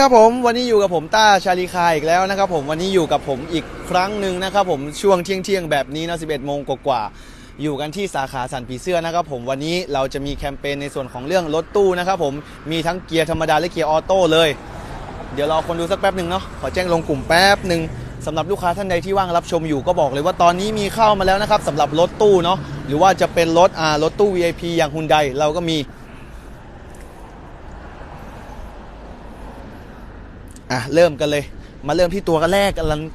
ครับผมวันนี้อยู่กับผมต้าชาลีคาอีกแล้วนะครับผมวันนี้อยู่กับผมอีกครั้งหนึ่งนะครับผมช่วงเที่ยงเที่ยงแบบนี้นะ11โมงกว่าๆอยู่กันที่สาขาสันผีเสื้อนะครับผมวันนี้เราจะมีแคมเปญในส่วนของเรื่องรถตู้นะครับผมมีทั้งเกียร์ธรรมดาและเกียร์ออโต้เลย เดี๋ยวรอคนดูสักแป๊บหนึ่งเนาะขอแจ้งลงกลุ่มแป๊บหนึ่งสำหรับลูกค้าท่านใดที่ว่างรับชมอยู่ก็บอกเลยว่าตอนนี้มีเข้ามาแล้วนะครับสำหรับรถตู้เนาะหรือว่าจะเป็นรถอ่ารถตู้ VIP อย่างฮุนไดเราก็มี อะเริ่มกันเลย มาเริ่มที่ตัวแรก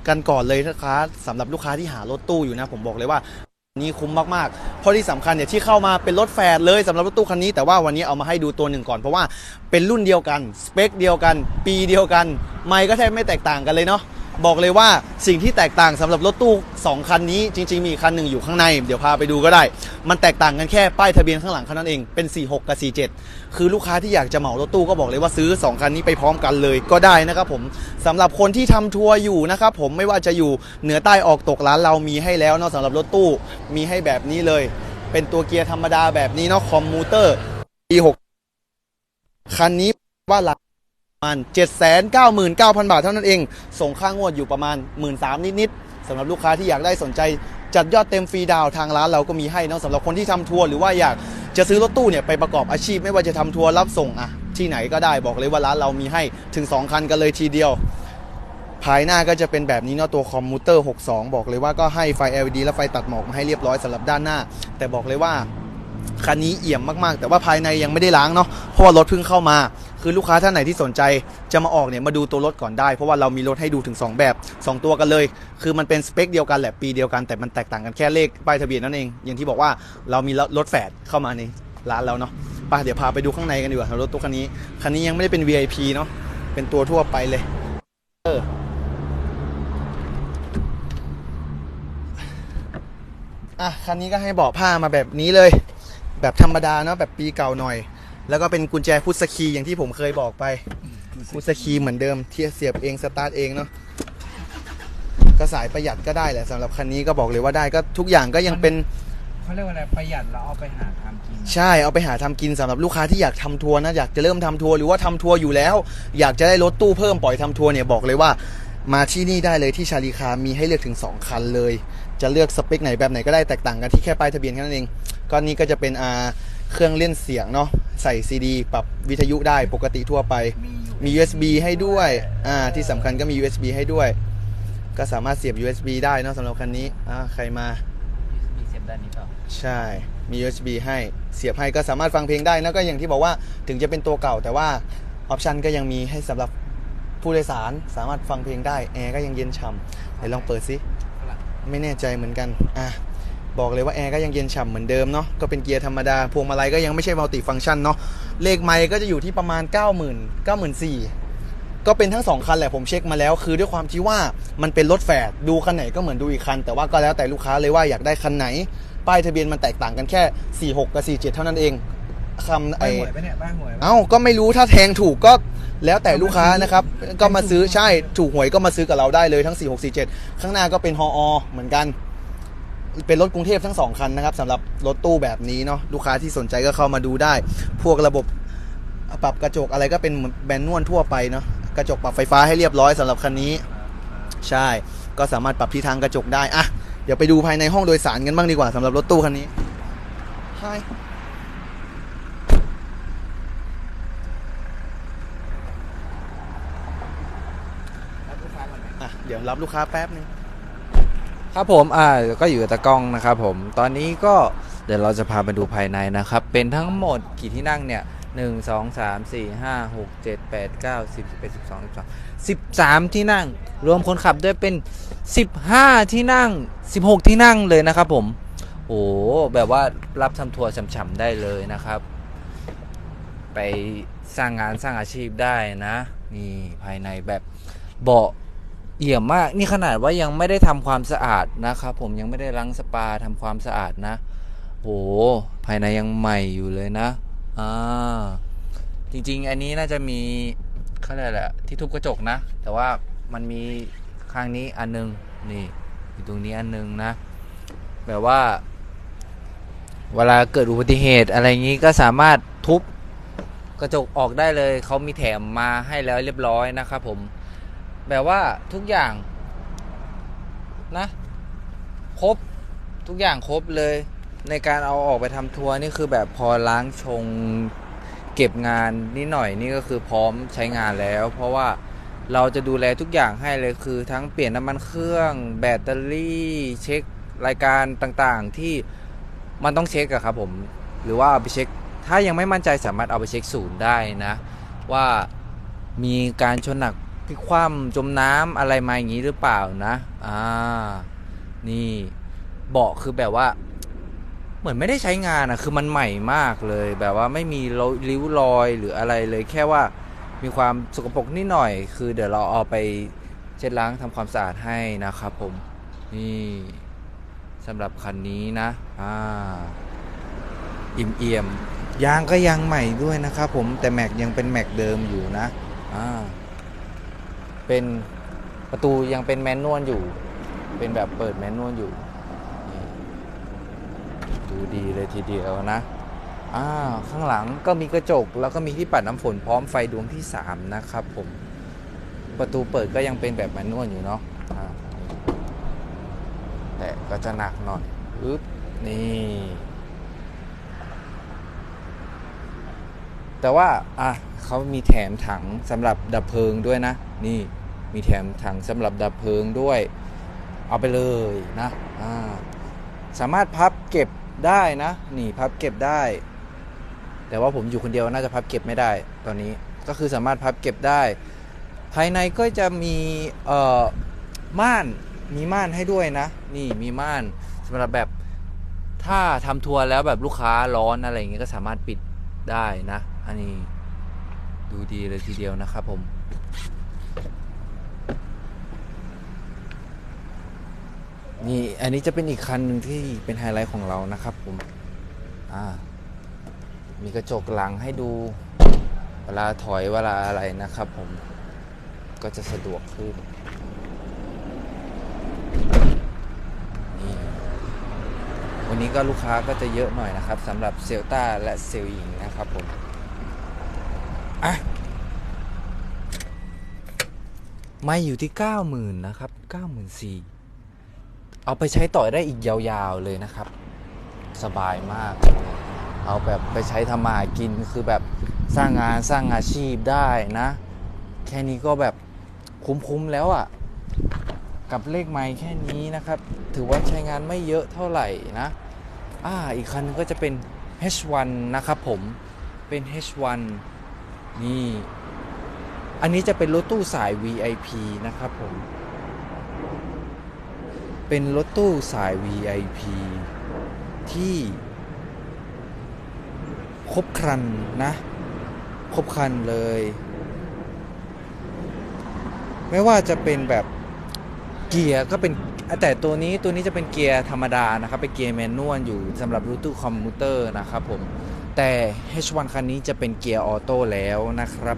กันก่อนเลยนะคะสำหรับลูกค้าที่หารถตู้อยู่นะ ผมบอกเลยว่านี่คุ้มมากๆ เพราะที่สำคัญเนี่ยที่เข้ามาเป็นรถแฟร์เลยสำหรับรถตู้คันนี้ แต่ว่าวันนี้เอามาให้ดูตัวหนึ่งก่อน เพราะว่าเป็นรุ่นเดียวกัน สเปคเดียวกัน ปีเดียวกัน ไม่ก็แทบไม่แตกต่างกันเลยเนาะ บอกเลยว่าสิ่งที่แตกต่างสำหรับรถตู้ 2 คันนี้จริง ๆ มีคันหนึ่งอยู่ข้างใน เดี๋ยวพาไปดูก็ได้ มันแตกต่างกันแค่ป้ายทะเบียนข้างหลังเท่านั้นเองเป็น 46 กับ 47 คือลูกค้าที่อยากจะเหมารถตู้ก็บอกเลยว่าซื้อ 2 คันนี้ไปพร้อมกันเลยก็ได้นะครับผมสำหรับคนที่ทำทัวร์อยู่นะครับผมไม่ว่าจะอยู่เหนือใต้ออกตกร้านเรามีให้แล้วเนาะสำหรับรถตู้มีให้แบบนี้เลย เป็นตัวเกียร์ธรรมดาแบบนี้เนาะคอมมูเตอร์ปี6คันนี้ว่าหลัก ประมาณ 799,000 บาทเท่านั้นเอง ส่งค่างวดอยู่ประมาณ 1 3ื่นนิด ๆสำหรับลูกค้าที่อยากได้สนใจ จัดยอดเต็มฟรีดาวทางร้านเราก็มีให้นะสำหรับคนที่ทำทัวร์หรือว่าอยากจะซื้อรถตู้เนี่ยไปประกอบอาชีพไม่ว่าจะทำทัวร์รับส่งอะที่ไหนก็ได้บอกเลยว่าร้านเรามีให้ถึง 2 คันกันเลยทีเดียว ภายหน้าก็จะเป็นแบบนี้เนาะตัวคอมมูเตอร์ 62 บอกเลยว่าก็ให้ไฟ LED และไฟตัดหมอกมาให้เรียบร้อยสำหรับด้านหน้า แต่บอกเลยว่าคันนี้เอี่ยมมากๆ แต่ว่าภายในยังไม่ได้ล้างเนาะเพราะว่ารถเพิ่งเข้ามา คือลูกค้าท่านไหนที่สนใจจะมาออกเนี่ยมาดูตัวรถก่อนได้ เพราะว่าเรามีรถให้ดูถึง 2 แบบ 2 ตัวกันเลย คือมันเป็นสเปคเดียวกันแหละปีเดียวกันแต่มันแตกต่างกันแค่เลขป้ายทะเบียนนั่นเอง อย่างที่บอกว่าเรามีรถแฝดเข้ามาในร้านเราเนาะไปเดี๋ยวพาไปดูข้างในกันดีกว่ารถตู้คันนี้คันนี้ยังไม่ได้เป็น VIP เนาะเป็นตัวทั่วไปเลยเอออะคันนี้ก็ให้เบาะผ้ามาแบบนี้เลย แบบธรรมดาเนาะแบบปีเก่าหน่อย แล้วก็เป็นกุญแจพุทธสคีอย่างที่ผมเคยบอกไปพุทธสคีเหมือนเดิมที่เสียบเองสตาร์ทเองเนาะก็สายประหยัดก็ได้แหละสำหรับคันนี้ก็บอกเลยว่าได้ก็ทุกอย่างก็ยังเป็นเขาเรียกว่าอะไรประหยัดแล้วเอาไปหาทำกิน ใช่เอาไปหาทำกินสำหรับลูกค้าที่อยากทำทัวร์นะอยากจะเริ่มทำทัวร์หรือว่าทำทัวร์อยู่แล้ว อยากจะได้รถตู้เพิ่มปล่อยทำทัวร์เนี่ยบอกเลยว่า มาที่นี่ได้เลยที่ชาลีคามีให้เลือกถึง 2 คันเลย จะเลือกสเปคไหนแบบไหนก็ได้แตกต่างกันที่แค่ป้ายทะเบียนแค่นั้นเองก็นี้ก็จะเป็นอ่า เครื่องเล่นเสียงเนาะใส่ซีดีปรับวิทยุได้ปกติทั่วไป มี USB ให้ด้วยอ่าที่สำคัญก็มี USB ให้ด้วย ก็สามารถเสียบ USB ได้เนาะสำหรับคันนี้อ่าใครมา มีเสียบด้านนี้เปล่าใช่มี USB ให้เสียบให้ก็สามารถฟังเพลงได้นะก็อย่างที่บอกว่าถึงจะเป็นตัวเก่าแต่ว่าออปชันก็ยังมีให้สำหรับผู้โดยสารสามารถฟังเพลงได้แอร์ก็ยังเย็นฉ่ำเดี๋ยวลองเปิดซิ ไม่แน่ใจเหมือนกัน อะ บอกเลยว่าแอร์ก็ยังเย็นฉ่ำเหมือนเดิมเนาะก็เป็นเกียร์ธรรมดาพวงมาลัยก็ยังไม่ใช่มัลติฟังก์ชันเนาะเลขไมค์ก็จะอยู่ที่ประมาณ 9 0 0 0 0 94,000ก็เป็นทั้งสองคันแหละผมเช็คมาแล้ว คือด้วยความที่ว่ามันเป็นรถแฝดดูคันไหนก็เหมือนดูอีกคัน แต่ว่าก็แล้วแต่ลูกค้าเลยว่าอยากได้คันไหน ป้ายทะเบียนมันแตกต่างกันแค่46กับ47 เท่านั้นเองคำไอบ้านหวยปะเนี่ยบ้านหวยปะเอ้าก็ไม่รู้ถ้าแทงถูกก็แล้วแต่ลูกค้านะครับ ก็มาซื้อใช่ถูกหวยก็มาซื้อกับเราได้เลยทั้ง 4 6 4 7 ข้างหน้าก็เป็นฮออเหมือนกัน เป็นรถกรุงเทพทั้งสองคันนะครับสำหรับรถตู้แบบนี้เนาะลูกค้าที่สนใจก็เข้ามาดูได้ พวกระบบปรับกระจกอะไรก็เป็นแบนนวลทั่วไปเนาะกระจกปรับไฟฟ้าให้เรียบร้อยสำหรับคันนี้ ใช่ ก็สามารถปรับทิศทางกระจกได้อะเดี๋ยวไปดูภายในห้องโดยสารกันบ้างดีกว่าสำหรับรถตู้คันนี้ Hi รับลูกค้าก่อนไหมอะเดี๋ยวรับลูกค้าแป๊บนึง ครับผมอ่าก็อยู่กับตะกล้องนะครับผมตอนนี้ก็เดี๋ยวเราจะพาไปดูภายในนะครับ เป็นทั้งหมดกี่ที่นั่งเนี่ยหนึ่งสองสามสี่ห้าหกเจ็ดแปดเก้าสิบสิบเอ็ดสิบสองสิบสองสิบสามที่นั่ง รวมคนขับด้วยเป็นสิบห้าที่นั่งสิบหกที่นั่งเลยนะครับผมโอ้แบบว่ารับทำทัวร์ฉ่ำๆได้เลยนะครับ ไปสร้างงานสร้างอาชีพได้นะ นี่ภายในแบบเบาะ เอี่ยมมากนี่ขนาดว่ายังไม่ได้ทำความสะอาดนะครับ ผมยังไม่ได้ล้างสปาทำความสะอาดนะโอ้ภายในยังใหม่อยู่เลยนะอ่าจริง ๆ อันนี้น่าจะมีเขาเรียกอะไรอะที่ทุบกระจกนะ แต่ว่ามันมีข้างนี้อันนึงนี่อยู่ตรงนี้อันนึงนะ แบบว่า เวลาเกิดอุบัติเหตุอะไรอย่างนี้ก็สามารถทุบกระจกออกได้เลยเขามีแถมมาให้แล้วเรียบร้อยนะครับผม แบบว่าทุกอย่างนะ ครบทุกอย่างครบเลย ในการเอาออกไปทำทัวร์นี่คือแบบพอล้างชงเก็บงานนิดหน่อยนี่ก็คือพร้อมใช้งานแล้ว เพราะว่าเราจะดูแลทุกอย่างให้เลยคือ ทั้งเปลี่ยนน้ำมันเครื่อง แบตเตอรี่ เช็ครายการต่างๆที่มันต้องเช็คอะครับผม หรือว่าเอาไปเช็ค ถ้ายังไม่มั่นใจสามารถเอาไปเช็คศูนย์ได้นะ ว่ามีการชนหนัก พลิกคว่ำจมน้ำอะไรมาอย่างนี้หรือเปล่านะ อ่า นี่เบาะคือแบบว่า เหมือนไม่ได้ใช้งานอะคือมันใหม่มากเลย แบบว่าไม่มีริ้วรอยหรืออะไรเลย แค่ว่ามีความสกปรกนิดหน่อย คือเดี๋ยวเราเอาไปเช็ดล้างทำความสะอาดให้นะครับผม นี่สำหรับคันนี้นะ อ่า อิ่มเอี่ยมยางก็ยางใหม่ด้วยนะครับผมแต่แม็กยังเป็นแม็กเดิมอยู่นะ อ่า เป็นประตูยังเป็นแมนนวลอยู่ เป็นแบบเปิดแมนนวลอยู่ ดูดีเลยทีเดียวนะอ่าข้างหลังก็มีกระจก แล้วก็มีที่ปัดน้ำฝนพร้อมไฟดวงที่ 3 นะครับผม ประตูเปิดก็ยังเป็นแบบแมนนวลอยู่เนาะแต่ก็จะหนักหน่อยอึ๊บนี่แต่ว่า อะเขามีแถมถังสำหรับดับเพลิงด้วยนะ นี่ มีแถมถังสำหรับดับเพลิงด้วย เอาไปเลยนะาสามารถพับเก็บได้นะนี่พับเก็บได้ แต่ว่าผมอยู่คนเดียวน่าจะพับเก็บไม่ได้ตอนนี้ก็คือสามารถพับเก็บได้ ภายในก็จะมีเอ่อม่านมีม่านให้ด้วยนะ นี่มีม่านสำหรับแบบถ้าทำทัวร์แล้วแบบลูกค้าร้อนอะไรอย่างเงี้ยก็สามารถปิดได้นะ อันนี้ดูดีเลยทีเดียวนะครับผม นี่อันนี้จะเป็นอีกคันหนึ่งที่เป็นไฮไลท์ของเรานะครับผมอ่ามีกระจกหลังให้ดู เวลาถอยเวลาอะไรนะครับผมก็จะสะดวกขึ้นนี่วันนี้ก็ลูกค้าก็จะเยอะหน่อยนะครับสำหรับเซลต้าและเซลหญิงนะครับผมอะไม่อยู่ที่ 90,000 นะครับ 94,000 เอาไปใช้ต่อได้อีกยาวๆเลยนะครับ สบายมาก เอาแบบไปใช้ทำมาหากินคือแบบสร้างงานสร้างอาชีพได้นะ แค่นี้ก็แบบคุ้มๆแล้วอะ่ะ กับเลขไม้แค่นี้นะครับ ถือว่าใช้งานไม่เยอะเท่าไหร่นะอ่าอีกคันก็จะเป็น H1 นะครับผมเป็น H1 นี่ อันนี้จะเป็นรถตู้สาย VIP นะครับผม เป็นรถตู้สาย VIP ที่ครบครันนะ ครบครันเลย ไม่ว่าจะเป็นแบบเกียร์ก็เป็นแต่ตัวนี้ตัวนี้จะเป็นเกียร์ธรรมดานะครับ เป็นเกียร์แมนนวลอยู่สำหรับรถตู้คอมพิวเตอร์นะครับผม แต่ H1 คันนี้จะเป็นเกียร์ออโต้แล้วนะครับ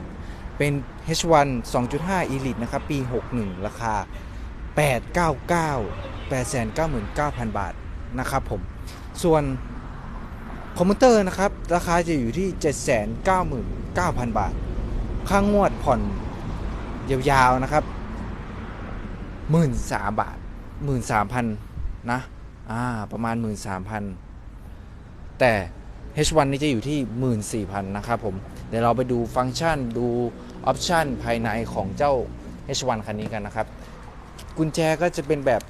เป็น H1 2.5 Elite นะครับ ปี 61 ราคา 899 899,000 บาทนะครับผม ส่วนคอมพิวเตอร์นะครับ ราคาจะอยู่ที่ 799,000 บาท ค่างวดผ่อนยาวๆนะครับหมื่นสามบาทหมื่นสามพันะอ่าประมาณหมื่นสามพันแต่ H1 นี่จะอยู่ที่หมื่นสี่พันนะครับผม เดี๋ยวเราไปดูฟังก์ชันดูออปชันภายในของเจ้า H1 คันนี้กันนะครับ กุญแจก็จะเป็นแบบ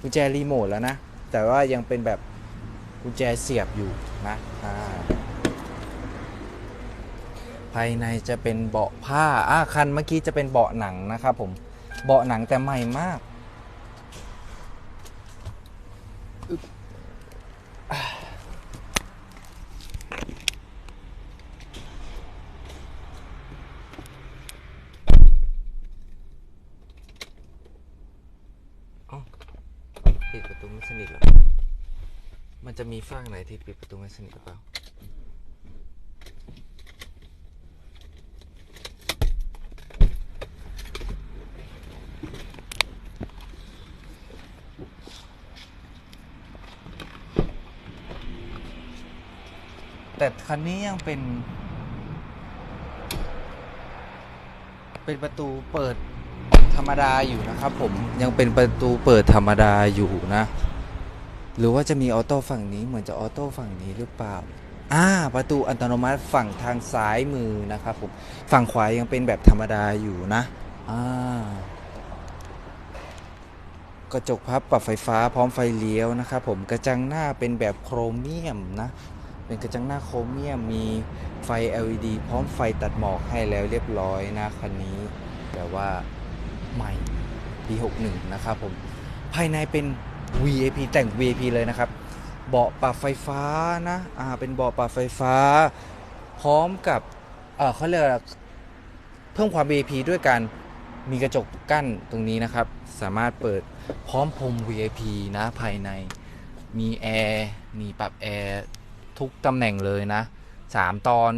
กุญแจรีโมทแล้วนะ แต่ว่ายังเป็นแบบกุญแจเสียบอยู่นะภายในจะเป็นเบาะผ้าอ่าคันเมื่อกี้จะเป็นเบาะหนังนะครับผมเบาะหนังแต่ใหม่มากอึ๊บอ่าเอ้าปิดประตูไม่สนิทเหรอ มันจะมีฝั่งไหนที่ปิดประตูไม่สนิทหรือเปล่าแต่คันนี้ยังเป็น เป็นประตูเปิดธรรมดาอยู่นะครับผมยังเป็นประตูเปิดธรรมดาอยู่นะ หรือว่าจะมีออโต้ฝั่งนี้เหมือนจะออโต้ฝั่งนี้หรือเปล่าอ่าประตูอัตโนมัติฝั่งทางซ้ายมือนะครับผมฝั่งขวายังเป็นแบบธรรมดาอยู่นะอ่ากระจกพับปรับไฟฟ้าพร้อมไฟเลี้ยวนะครับผมกระจังหน้าเป็นแบบโครเมียมนะเป็นกระจังหน้าโครเมียมมีไฟ LED พร้อมไฟตัดหมอกให้แล้วเรียบร้อยนะคันนี้แต่ว่าใหม่ปี61นะครับผมภายในเป็น VIP แต่ง VIP เลยนะครับ เบาะปรับไฟฟ้านะอ่าเป็นเบาะปรับไฟฟ้า พร้อมกับเออเขาเรียกอะไรเพิ่มความ VIP ด้วยการมีกระจกกั้นตรงนี้นะครับ สามารถเปิดพร้อมพรม VIP นะภายในมีแอร์มีปรับแอร์ทุกตำแหน่งเลยนะสามตอน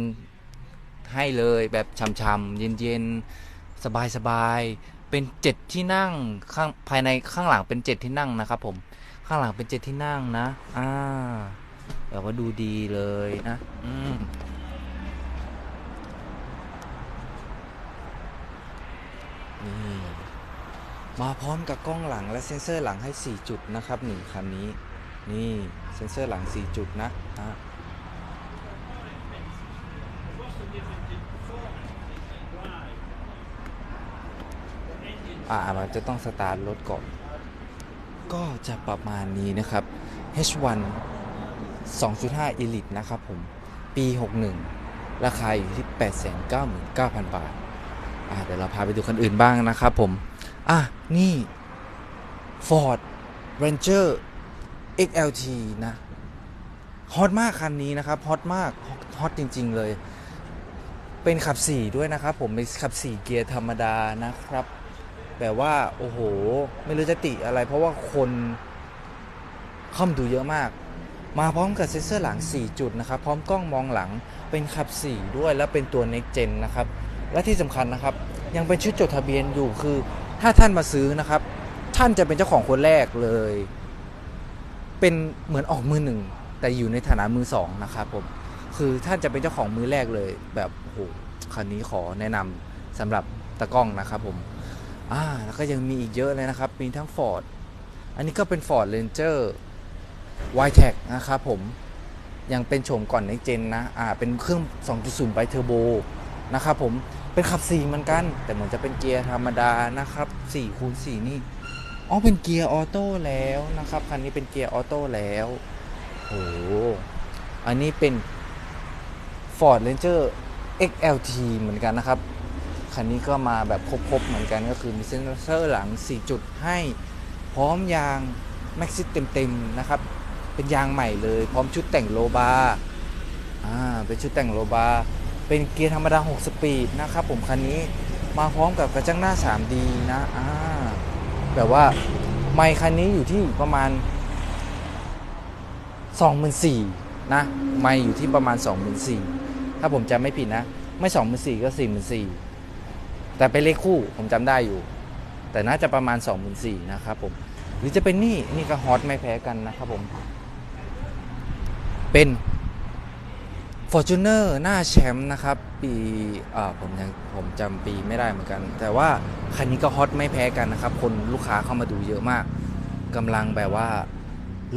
ให้เลยแบบช่ำๆเย็นๆ สบายๆ เป็นเจ็ดที่นั่งข้างภายในข้างหลังเป็นเจ็ดที่นั่งนะครับ ผมข้างหลังเป็นเจ็ดที่นั่งนะ อ่าแบบว่าดูดีเลยนะ อืมนี่มาพร้อมกับกล้องหลังและเซ็นเซอร์หลังให้ 4 จุดนะครับหนึ่งคันนี้ นี่เซ็นเซอร์หลัง 4 จุดนะอะ อ่ามันจะต้องสตาร์ทรถก่อน ก็จะประมาณนี้นะครับ H1 2.5 Elite นะครับผม ปี 61 ราคาอยู่ที่ 899,000 บาท อ่าเดี๋ยวเราพาไปดูคันอื่นบ้างนะครับผม อะ นี่ Ford Ranger XLT นะฮอตมากคันนี้นะครับฮอตมากฮอตจริง ๆ เลย เป็นขับ 4 ด้วยนะครับ ผมเป็นขับ 4 เกียร์ธรรมดานะครับ แบบว่าโอ้โห ไม่รู้จะติอะไร เพราะว่าคนเข้ามาดูเยอะมาก มาพร้อมกับเซ็นเซอร์หลัง 4 จุดนะครับ พร้อมกล้องมองหลังเป็นขับ 4 ด้วยแล้วเป็นตัว Next Gen นะครับ และที่สำคัญนะครับ ยังเป็นชุดจดทะเบียนอยู่คือ ถ้าท่านมาซื้อนะครับ ท่านจะเป็นเจ้าของคนแรกเลย เป็นเหมือนออกมือหนึ่งแต่อยู่ในฐานะมือสองนะครับผมคือท่านจะเป็นเจ้าของมือแรกเลย แบบโอ้โหคันนี้ขอแนะนำสำหรับตะกล้องนะครับผม อ่าแล้วก็ยังมีอีกเยอะเลยนะครับ มีทั้ง Ford อันนี้ก็เป็น Ford Ranger y t e c นะครับผมยังเป็นโฉมก่อนในเจนนะอ่าเป็นเครื่อง 2.0ไบเทอร์โบนะครับผมเป็นขับ 4 เหมือนกัน แต่เหมือนจะเป็นเกียร์ธรรมดานะครับ4คูณ4นี่อ๋อเป็นเกียร์ออโต้แล้วนะครับคันนี้เป็นเกียร์ออโต้แล้วโอ้โหอันนี้เป็น Ford Ranger XLT เหมือนกันนะครับ คันนี้ก็มาแบบครบๆเหมือนกันก็คือมีเซ็นเซอร์หลัง 4 จุดให้พร้อมยางแม็กซิสเต็มๆนะครับ เป็นยางใหม่เลย พร้อมชุดแต่งโลบาร์อ่าเป็นชุดแต่งโลบาร์เป็นเกียร์ธรรมดา 6 สปีดนะครับผมคันนี้มาพร้อมกับกระจังหน้า 3D นะอ่าแบบว่าไมค์คันนี้อยู่ที่ประมาณ24,000นะไมค์อยู่ที่ประมาณ24,000ถ้าผมจำไม่ผิดนะ ไม่24,000ก็44,000 แต่เป็นเลขคู่ผมจำได้อยู่ แต่น่าจะประมาณ24,000นะครับผมหรือจะเป็นนี่นี่ก็ฮอตไม่แพ้กันนะครับผม เป็น Fortuner หน้าแชมป์นะครับ ปีอ่าผมยังผมจำปีไม่ได้เหมือนกัน แต่ว่าคันนี้ก็ฮอตไม่แพ้กันนะครับ คนลูกค้าเข้ามาดูเยอะมากกำลังแบบว่า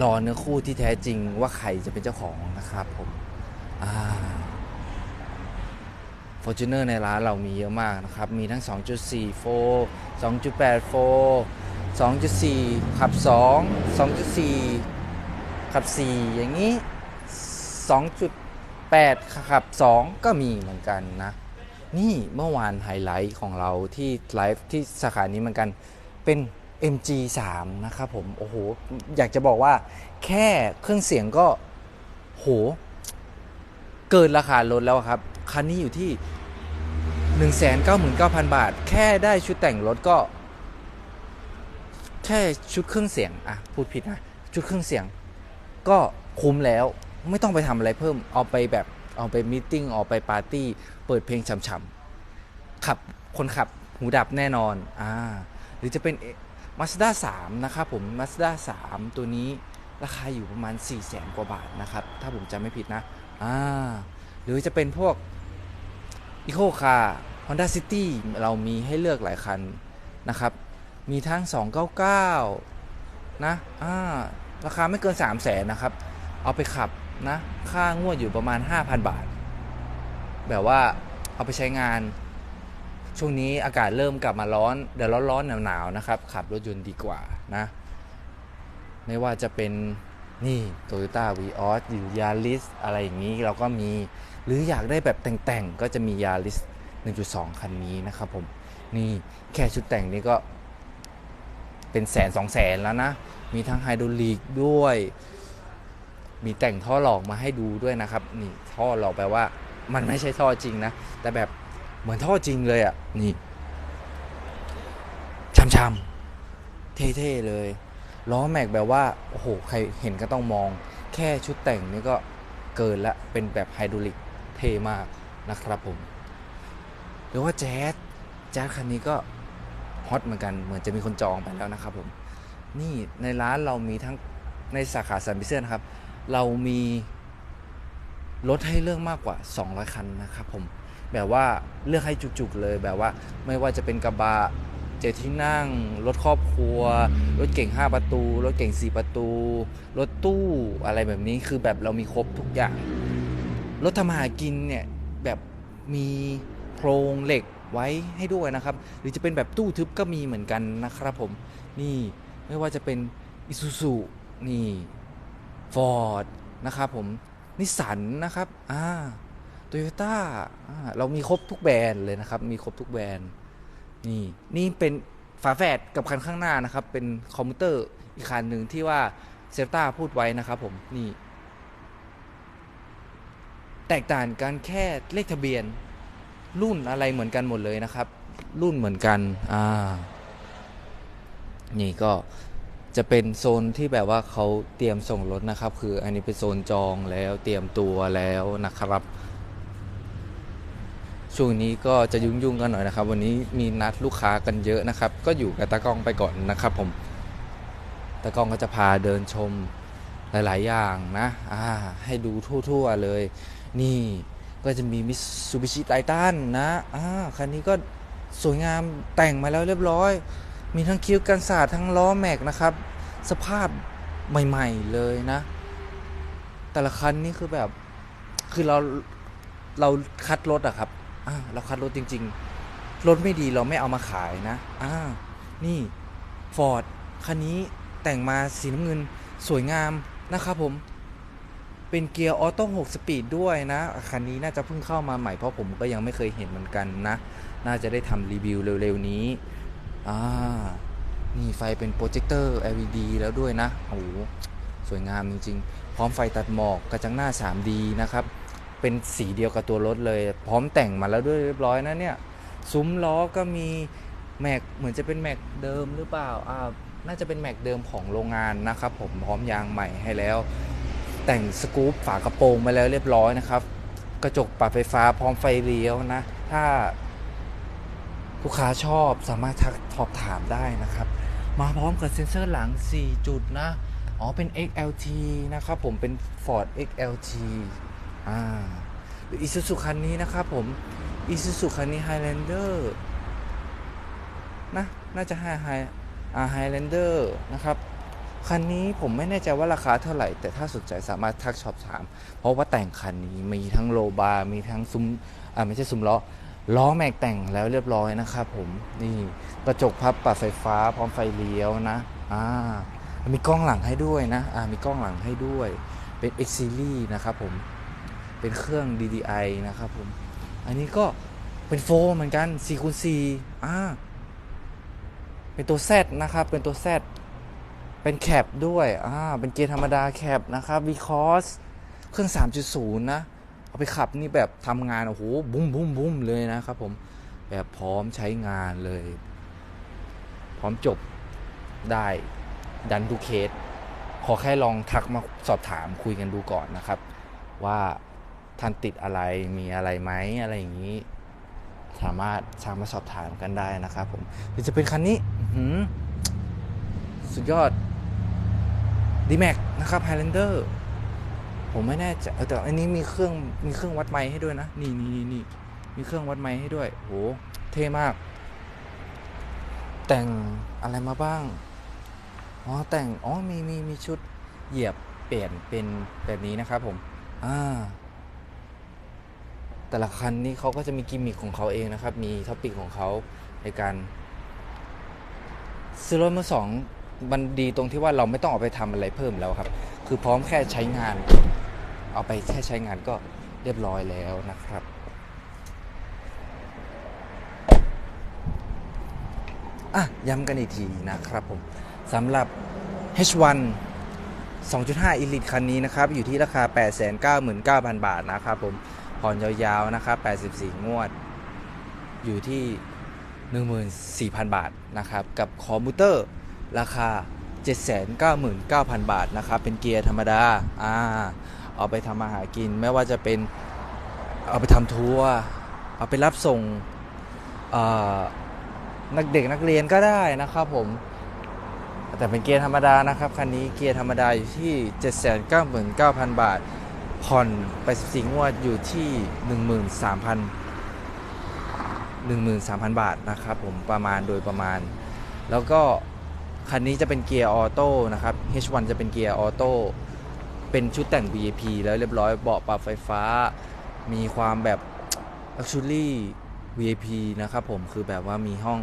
รอเนื้อคู่ที่แท้จริงว่าใครจะเป็นเจ้าของนะครับผมอ่า Fortuner ในร้านเรามีเยอะมากนะครับ มีทั้ง 2.4 4 2.8 4 2.4 ขับ 2 2.4 ขับ 4 อย่างนี้ 2.8 ขับ 2 ก็มีเหมือนกันนะ นี่เมื่อวานไฮไลท์ของเราที่ไลฟ์ที่สาขานี้เหมือนกันเป็น MG3 นะครับผม โอ้โห อยากจะบอกว่าแค่เครื่องเสียงก็โห เกินราคารถแล้วครับ คันนี้อยู่ที่ 199,000 บาท แค่ได้ชุดแต่งรถก็ แค่ชุดเครื่องเสียงอะพูดผิดนะชุดเครื่องเสียง ก็คุ้มแล้วไม่ต้องไปทำอะไรเพิ่มเอาไปแบบเอาไปมีตติ้งเอาไปปาร์ตี้เปิดเพลงช่ำๆขับคนขับหูดับแน่นอนอ่าหรือจะเป็น Mazda 3 นะครับผม Mazda 3 ตัวนี้ราคาอยู่ประมาณ 4 0 0แสนกว่าบาทนะครับ ถ้าผมจำไม่ผิดนะ อ่า หรือจะเป็นพวกอีโคคาร์ Honda City เรามีให้เลือกหลายคันนะครับ มีทั้ง 299 นะอ่าราคาไม่เกิน 3 0 0แสนนะครับ เอาไปขับนะ ค่างวดอยู่ประมาณ 5,000 บาท แบบว่าเอาไปใช้งาน ช่วงนี้อากาศเริ่มกลับมาร้อน เดี๋ยวร้อนๆหนาวๆนะครับ ขับรถยนต์ดีกว่านะ ไม่ว่าจะเป็น นี่ Toyota v ีออสหรือยาริสอะไรอย่างนี้เราก็มีหรืออยากได้แบบแต่งๆ ก็จะมียาริส1.2 คันนี้นะครับผม นี่แค่ชุดแต่งนี้ก็เป็นแสนสองแสนแล้วนะ มีทั้งไฮดรอลิกด้วย มีแต่งท่อหลอกมาให้ดูด้วยนะครับ นี่ท่อหลอกแปลว่า มันไม่ใช่ท่อจริงนะ แต่แบบเหมือนท่อจริงเลยอะ่ะ นี่ช้ำๆเท่ๆเลย ล้อแม็กแบบว่าโอ้โหใครเห็นก็ต้องมอง แค่ชุดแต่งนี่ก็เกินละเป็นแบบไฮดรอลิกเท่มากนะครับผม หรือว่าแจ๊สแจ๊สคันนี้ก็ฮอตเหมือนกันเหมือนจะมีคนจองไปแล้วนะครับผม นี่ในร้านเรามีทั้งในสาขาซันบิเซนครับ เรามีรถให้เลือกมากกว่า 200 คันนะครับผม แบบว่าเลือกให้จุกๆเลยแบบว่าไม่ว่าจะเป็นกระบะ เจ็ดที่นั่ง รถครอบครัว รถเก่ง 5 ประตู รถเก่ง 4 ประตู รถตู้อะไรแบบนี้คือแบบเรามีครบทุกอย่าง รถทำมาหากินเนี่ยแบบมีโครงเหล็กไว้ให้ด้วยนะครับ หรือจะเป็นแบบตู้ทึบก็มีเหมือนกันนะครับผม นี่ไม่ว่าจะเป็นอิซูซุนี่ฟอร์ดนะครับผมนิสสันนะครับอ่าโตโยต้าเรามีครบทุกแบรนด์เลยนะครับ มีครบทุกแบรนด์ นี่นี่เป็นฝาแฝดกับคันข้างหน้านะครับ เป็นคอมพิวเตอร์อีกคันหนึ่งที่ว่าเซลต้าพูดไว้นะครับผมนี่ แตกต่างกันแค่เลขทะเบียน รุ่นอะไรเหมือนกันหมดเลยนะครับ รุ่นเหมือนกันอ่านี่ก็จะเป็นโซนที่แบบว่าเขาเตรียมส่งรถนะครับ คืออันนี้เป็นโซนจองแล้วเตรียมตัวแล้วนะครับ ช่วงนี้ก็จะยุ่งๆกันหน่อยนะครับ วันนี้มีนัดลูกค้ากันเยอะนะครับ ก็อยู่กับตากล้องไปก่อนนะครับ ผมตากล้องก็จะพาเดินชมหลาย ๆ อย่างนะอ่าให้ดูทั่ว ๆ เลย นี่ก็จะมีมิซูบิชิไททันนะอ่าคันนี้ก็สวยงามแต่งมาแล้วเรียบร้อย มีทั้งคิ้วกันศาสตร์ทั้งล้อแม็กนะครับ สภาพใหม่ ๆ เลยนะ แต่ละคันนี่คือแบบคือเราเราคัดรถอะครับ อ่าเราคัดรถจริง ๆ รถไม่ดีเราไม่เอามาขายนะอ่านี่ฟอร์ดคันนี้แต่งมาสีน้ำเงินสวยงามนะครับผม เป็นเกียร์ออโต้6สปีดด้วยนะ คันนี้น่าจะเพิ่งเข้ามาใหม่เพราะผมก็ยังไม่เคยเห็นเหมือนกันนะ น่าจะได้ทำรีวิวเร็วๆนี้อ่านี่ไฟเป็นโปรเจคเตอร์ LED แล้วด้วยนะ โอ้โห สวยงามจริงๆ พร้อมไฟตัดหมอกกระจังหน้า 3D นะครับ เป็นสีเดียวกับตัวรถเลย พร้อมแต่งมาแล้วด้วยเรียบร้อยนะเนี่ยซุ้มล้อก็มีแม็กเหมือนจะเป็นแม็กเดิมหรือเปล่าอ่าน่าจะเป็นแม็กเดิมของโรงงานนะครับ ผมพร้อมยางใหม่ให้แล้ว แต่งสกู๊ปฝากระโปรงมาแล้วเรียบร้อยนะครับ กระจกปรับไฟฟ้าพร้อมไฟเลี้ยวนะ ถ้าลูกค้าชอบสามารถทักสอบถามได้นะครับ มาพร้อมกับเซ็นเซอร์หลัง 4 จุดนะ อ๋อเป็น XLT นะครับผมเป็น Ford XLT อ่าหรือ Isuzu คันนี้นะครับผม Isuzu คันนี้ Highlander นะน่าจะ High High อ่า Highlander นะครับคันนี้ผมไม่แน่ใจว่าราคาเท่าไหร่ แต่ถ้าสนใจสามารถทักสอบถาม เพราะว่าแต่งคันนี้มีทั้งโลบาร์มีทั้งซุ้มอ่าไม่ใช่ซุ้มล้อล้อแม็กแต่งแล้วเรียบร้อยนะครับผมนี่กระจกพับปรับไฟฟ้าพร้อมไฟเลี้ยวนะอ่ามีกล้องหลังให้ด้วยนะอ่ามีกล้องหลังให้ด้วยเป็น X Series นะครับผม เป็นเครื่อง DDI นะครับผม อันนี้ก็เป็นโฟร์เหมือนกัน4คูณ4อ่า เป็นตัว Z นะครับ เป็นตัว Z เป็นแคปด้วยอ่าเป็นเกียร์ธรรมดาแคปนะครับ v c o s เครื่อง 3.0 นะ เอาไปขับนี่แบบทำงาน โอ้โห บุ้มบุ้มบุ้มเลยนะครับผม แบบพร้อมใช้งานเลย พร้อมจบได้ดันดูเคส ขอแค่ลองทักมาสอบถามคุยกันดูก่อนนะครับ ว่า ท่านติดอะไรมีอะไรไหมอะไรอย่างนี้ สามารถสามารถสอบถามกันได้นะครับผมหรือจะเป็นคันนี้อื้อหือสุดยอด d m a x นะครับ Highlander ผมไม่แน่ใจเออแต่อันนี้มีเครื่องมีเครื่องวัดไมค์ให้ด้วยนะ นี่นี่นี่นี่มีเครื่องวัดไม้ให้ด้วยโหเท่มาก แต่งอะไรมาบ้างอ๋อแต่งอ๋อมีมีมีชุดเหยียบเปลี่ยนเป็นแบบนี้นะครับผม อ่า แต่ละคันนี้เขาก็จะมีกิมมิคของเขาเองนะครับ มีท็อปิกของเขาในการซื้อรถมือสองมันดีตรงที่ว่าเราไม่ต้องเอาไปทำอะไรเพิ่มแล้วครับ คือพร้อมแค่ใช้งาน เอาไปแค่ใช้งานก็เรียบร้อยแล้วนะครับ อะ ย้ำกันอีกทีนะครับผมสำหรับ H1 2.5 Elite คันนี้นะครับ อยู่ที่ราคา 899,000 บาทนะครับผม ผ่อนยาวๆนะครับ84 งวด อยู่ที่ 14,000 บาทนะครับ กับคอมพิวเตอร์ราคา 799,000 บาทนะครับ เป็นเกียร์ธรรมดา อ่า เอาไปทำมาหากิน ไม่ว่าจะเป็น เอาไปทำทัวร์ เอาไปรับส่งเอ่อนักเด็กนักเรียนก็ได้นะครับผม แต่เป็นเกียร์ธรรมดานะครับ คันนี้เกียร์ธรรมดาอยู่ที่ 799,000 บาท ผ่อนไป14งวดอยู่ที่ 13,000 13,000 บาทนะครับผมประมาณโดยประมาณ แล้วก็คันนี้จะเป็นเกียร์ออโต้นะครับ H1 จะเป็นเกียร์ออโต้เป็นชุดแต่ง VIP แล้วเรียบร้อยเบาะปรับไฟฟ้า มีความแบบ Luxury VIP นะครับผมคือแบบว่ามีห้อง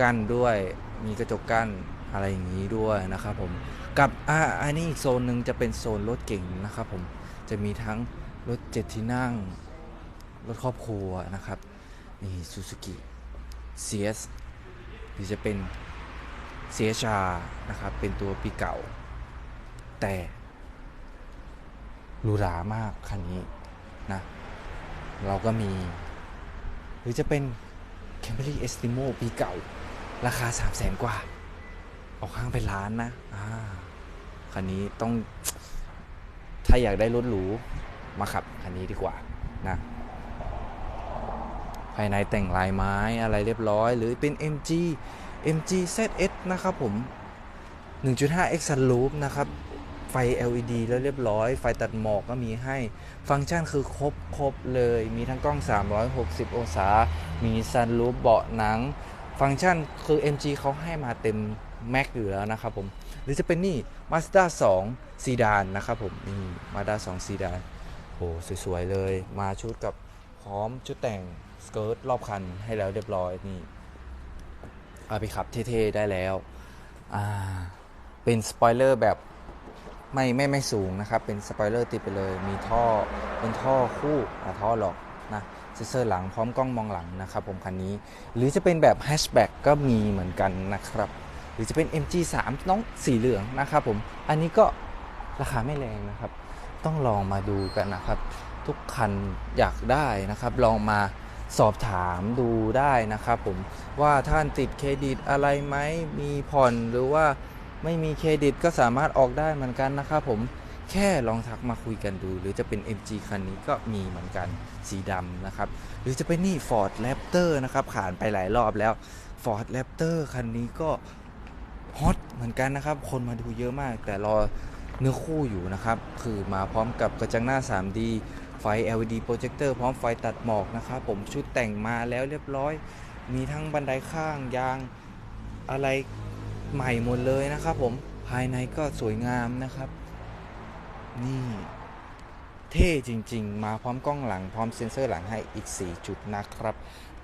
กั้นด้วยมีกระจกกั้นอะไรอย่างนี้ด้วยนะครับผมกับอ่าอันนี้อีกโซนหนึ่งจะเป็นโซนรถเก่งนะครับผม จะมีทั้งรถเจ็ดที่นั่ง รถครอบครัวนะครับ นี่ซูซูกิ CS หรือจะเป็น CHR นะครับ เป็นตัวปีเก่า แต่หรูหรามากคันนี้นะเราก็มี หรือจะเป็น Camry Estimo ปีเก่า ราคา 3 0 0แสนกว่า ออกข้างเป็นล้านนะ อ่า คันนี้ต้อง ถ้าอยากได้รถหรูมาขับคันนี้ดีกว่านะภายในแต่งลายไม้อะไรเรียบร้อย หรือเป็น MG MG ZS นะครับผม 1.5 X Sunroof นะครับ ไฟ LED แล้วเรียบร้อย ไฟตัดหมอกก็มีให้ ฟังก์ชันคือครบครบเลย มีทั้งกล้อง 360 องศา มีซันรูฟเบาะหนัง ฟังก์ชันคือ MG เขาให้มาเต็มแม็กอยู่แล้วนะครับผม หรือจะเป็นนี่ Mazda 2 ซีดานนะครับผมนี่ Mazda 2ซีดานโหสวยๆเลย มาชุดกับพร้อมชุดแต่งสเกิร์ตรอบคันให้แล้วเรียบร้อยนี่เอาไปขับเท่ๆได้แล้วอ่าเป็นสปอยเลอร์แบบไม่ไม่ไม่สูงนะครับ เป็นสปอยเลอร์ติดไปเลย มีท่อเป็นท่อคู่อะท่อหลอกนะเซ็นเซอร์หลังพร้อมกล้องมองหลังนะครับผมคันนี้ หรือจะเป็นแบบแฮชแบ็กก็มีเหมือนกันนะครับ หรือจะเป็น MG3 น้องสีเหลืองนะครับผม อันนี้ก็ ราคาไม่แรงนะครับ ต้องลองมาดูกันนะครับ ทุกคันอยากได้นะครับ ลองมาสอบถามดูได้นะครับผมว่าท่านติดเครดิตอะไรไหมมีผ่อนหรือว่าไม่มีเครดิตก็สามารถออกได้เหมือนกันนะครับผมแค่ลองทักมาคุยกันดู หรือจะเป็น MG คันนี้ก็มีเหมือนกันสีดำนะครับ หรือจะเป็นนี่ Ford Raptor นะครับผ่านไปหลายรอบแล้ว Ford Raptor คันนี้ก็ฮอตเหมือนกันนะครับ คนมาดูเยอะมาก แต่รอ เนื้อคู่อยู่นะครับ คือมาพร้อมกับกระจังหน้า 3D ไฟ LED โปรเจคเตอร์พร้อมไฟตัดหมอกนะครับผมชุดแต่งมาแล้วเรียบร้อย มีทั้งบันไดข้างยางอะไรใหม่หมดเลยนะครับผมภายในก็สวยงามนะครับ นี่เท่จริง ๆ มาพร้อมกล้องหลังพร้อมเซ็นเซอร์หลังให้อีก 4 จุดนะครับ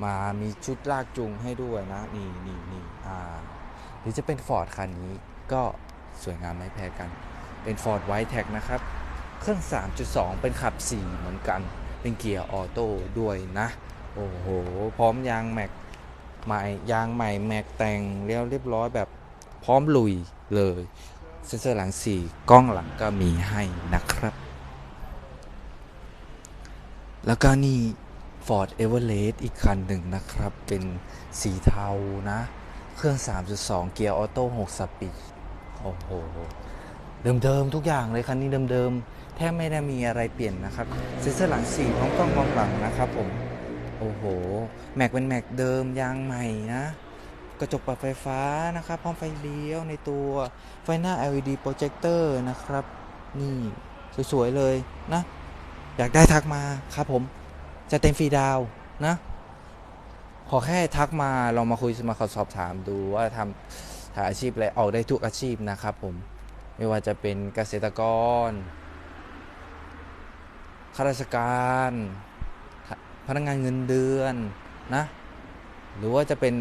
มามีชุดลากจูงให้ด้วยนะ นี่นี่นี่อ่าหรือจะเป็น Ford คันนี้ก็สวยงามไม่แพ้กัน เป็น Ford White Tech นะครับ เครื่อง 3.2 เป็นขับ 4 เหมือนกัน เป็นเกียร์ออโต้ด้วยนะ โอ้โห พร้อมยางแม็กใหม่ยางใหม่แม็กแต่งเรียบเรียบร้อยแบบพร้อมลุยเลย เซ็นเซอร์หลัง 4 กล้องหลังก็มีให้นะครับ แล้วก็นี่ Ford Everest อีกคันหนึ่งนะครับ เป็นสีเทานะ เครื่อง 3.2 เกียร์ออโต้ 6 สปีด โอ้โห เดิมๆทุกอย่างเลยคันนี้เดิมๆแทบไม่ได้มีอะไรเปลี่ยนนะครับเซ็นเซอร์หลัง4พร้อมกล้องมองหลังนะครับผมโอ้โหแม็กเป็นแม็กเดิมยางใหม่นะกระจกปรับไฟฟ้านะครับพร้อมไฟเลี้ยวในตัวไฟหน้า LED โปรเจคเตอร์นะครับ นี่สวยๆเลยนะ อยากได้ทักมาครับผมจะเต็มฟรีดาวน์นะขอแค่ทักมาลองมาคุยมาขอสอบถามดูว่าทำหาอาชีพอะไรออกได้ทุกอาชีพนะครับผม ไม่ว่าจะเป็นเกษตรกรข้าราชการ พนักงานเงินเดือนนะ หรือว่าจะเป็น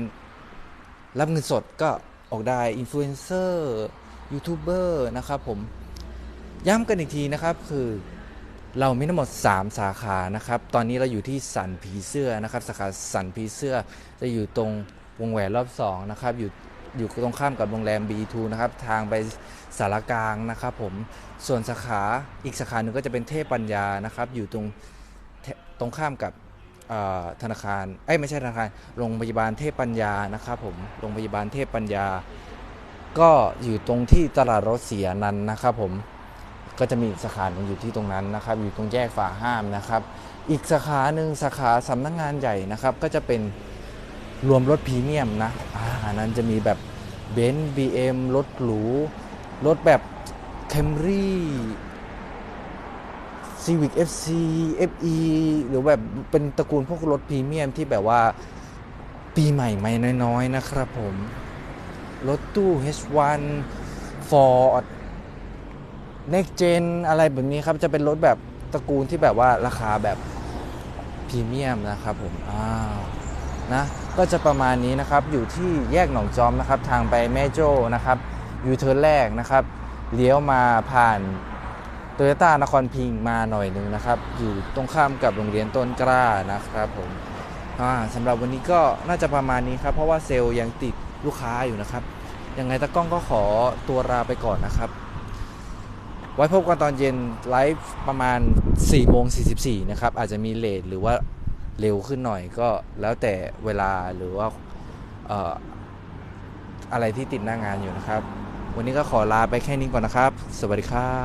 รับเงินสดก็ออกได้อินฟลูเอนเซอร์ยูทูบเบอร์นะครับผม ย้ำกันอีกทีนะครับคือเรามีทั้งหมด 3 สาขานะครับ ตอนนี้เราอยู่ที่สันผีเสื้อนะครับ สาขาสันผีเสื้อจะอยู่ตรงวงแหวนรอบ2นะครับ อยู่ อยู่ตรงข้ามกับโรงแรม B2 นะครับ ทางไปสารกลางนะครับผม ส่วนสาขาอีกสาขาหนึ่งก็จะเป็นเทพปัญญานะครับ อยู่ตรงตรงข้ามกับธนาคาร เอ้ยไม่ใช่ธนาคาร โรงพยาบาลเทพปัญญานะครับผม โรงพยาบาลเทพปัญญา ก็อยู่ตรงที่ตลาดรถเสียนันนะครับผม ก็จะมีสาขาหนึ่งอยู่ที่ตรงนั้นนะครับ อยู่ตรงแยกฝาห้ามนะครับ อีกสาขาหนึ่งสาขาสำนักงานใหญ่นะครับ ก็จะเป็น รวมรถพรีเมียมนะอ่าอันนั้นจะมีแบบเบนซ์บีเอ็มรถหรู รถแบบแคมรี่ซีวิก FC FE หรือแบบเป็นตระกูลพวกรถพรีเมียมที่แบบว่าปีใหม่ไม่น้อยๆนะครับผม รถตู้ H1 Ford Next Gen อะไรแบบนี้ครับจะเป็นรถแบบตระกูลที่แบบว่าราคาแบบพรีเมียมนะครับผมอ้าว นะก็จะประมาณนี้นะครับอยู่ที่แยกหนองจอมนะครับทางไปแม่โจ้นะครับยูเทิร์นแรกนะครับเลี้ยวมาผ่านโตโยต้านครพิงมาหน่อยหนึ่งนะครับ อยู่ตรงข้ามกับโรงเรียนต้นกล้านะครับผมสำหรับวันนี้ก็น่าจะประมาณนี้ครับ เพราะว่าเซลล์ยังติดลูกค้าอยู่นะครับ ยังไงตะก้องก็ขอตัวลาไปก่อนนะครับ ไว้พบกันตอนเย็นไลฟ์ประมาณ4โมง44นะครับอาจจะมีเลทหรือว่า เร็วขึ้นหน่อยก็แล้วแต่เวลาหรือว่าอออะไรที่ติดหน้างานอยู่นะครับ วันนี้ก็ขอลาไปแค่นี้ก่อนนะครับ สวัสดีครับ